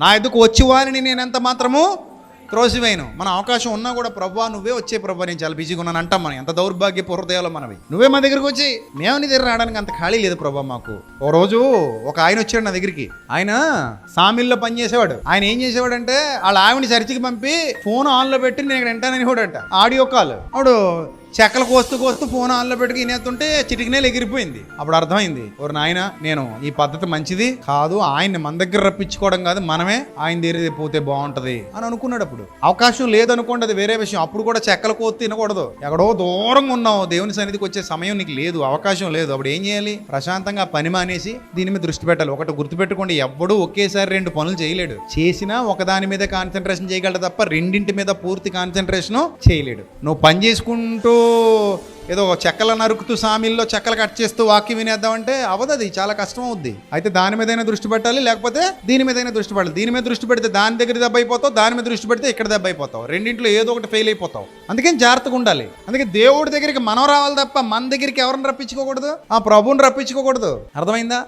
నా ఎదుకు వచ్చేవారిని నేను ఎంత మాత్రము త్రోసివేయను? మన అవకాశం ఉన్నా కూడా ప్రభా నువ్వే వచ్చే ప్రభా నేను చాలా బిజీగా ఉన్నాను అంటాం మనం. ఎంత దౌర్భాగ్య పూర్వదయాలో మనవి. నువ్వే మా దగ్గరికి వచ్చి మేము నీ దగ్గర రావడానికి అంత ఖాళీ లేదు ప్రభా మాకు. ఓ రోజు ఒక ఆయన వచ్చాడు నా దగ్గరికి. ఆయన సామిల్లో పని చేసేవాడు. ఆయన ఏం చేసేవాడు అంటే వాళ్ళ ఆవిడని చర్చికి పంపి ఫోన్ ఆన్లో పెట్టి నేను వింటానని కూడా అంట. Audio call. అప్పుడు చెక్కలు కోస్తూ కోస్తూ ఫోన్ ఆన్లో పెట్టుకు ఇనేస్తుంటే చిటికినేలు ఎగిరిపోయింది. అప్పుడు అర్థమైంది ఓరు నాయన నేను ఈ పద్ధతి మంచిది కాదు ఆయన్ని మన దగ్గర రప్పించుకోవడం కాదు మనమే ఆయన దగ్గర పోతే బాగుంటది అని అనుకున్నాడు అప్పుడు. అవకాశం లేదనుకోండి అది వేరే విషయం. అప్పుడు కూడా చెక్కలు కోస్తూ తినకూడదు ఎక్కడో దూరంగా ఉన్నావు దేవుని సన్నిధికి వచ్చే సమయం నీకు లేదు అవకాశం లేదు. అప్పుడు ఏం చేయాలి? ప్రశాంతంగా పని మానేసి దీని మీద దృష్టి పెట్టాలి. ఒకటి గుర్తుపెట్టుకోండి ఎవ్వడూ ఒకేసారి రెండు పనులు చేయలేడు. చేసినా ఒకదాని మీద కాన్సన్ట్రేషన్ చేయగలడు తప్ప రెండింటి మీద పూర్తి కాన్సన్ట్రేషన్ చేయలేడు. నువ్వు పని చేసుకుంటూ ఏదో చెక్కల నరుకుతూ సామిల్లో చెక్కలు కట్ చేస్తూ వాక్యం వినేద్దామంటే అవదు అది చాలా కష్టం అవుద్ది. అయితే దాని మీదైనా దృష్టి పెట్టాలి లేకపోతే దీని మీదైనా దృష్టి పెట్టాలి. దీని మీద దృష్టి పెడితే దాని దగ్గర దెబ్బ అయిపోతావు దాని మీద దృష్టి పెడితే ఇక్కడ దెబ్బ అయిపోతావు. రెండింటిలో ఏదో ఒకటి ఫెయిల్ అయిపోతావు. అందుకని జాగ్రత్తగా ఉండాలి. అందుకే దేవుడి దగ్గరికి మనం రావాలి తప్ప మన దగ్గరికి ఎవరిని రప్పించుకోకూడదు? ఆ ప్రభువుని రప్పించుకోకూడదు. అర్థమైందా?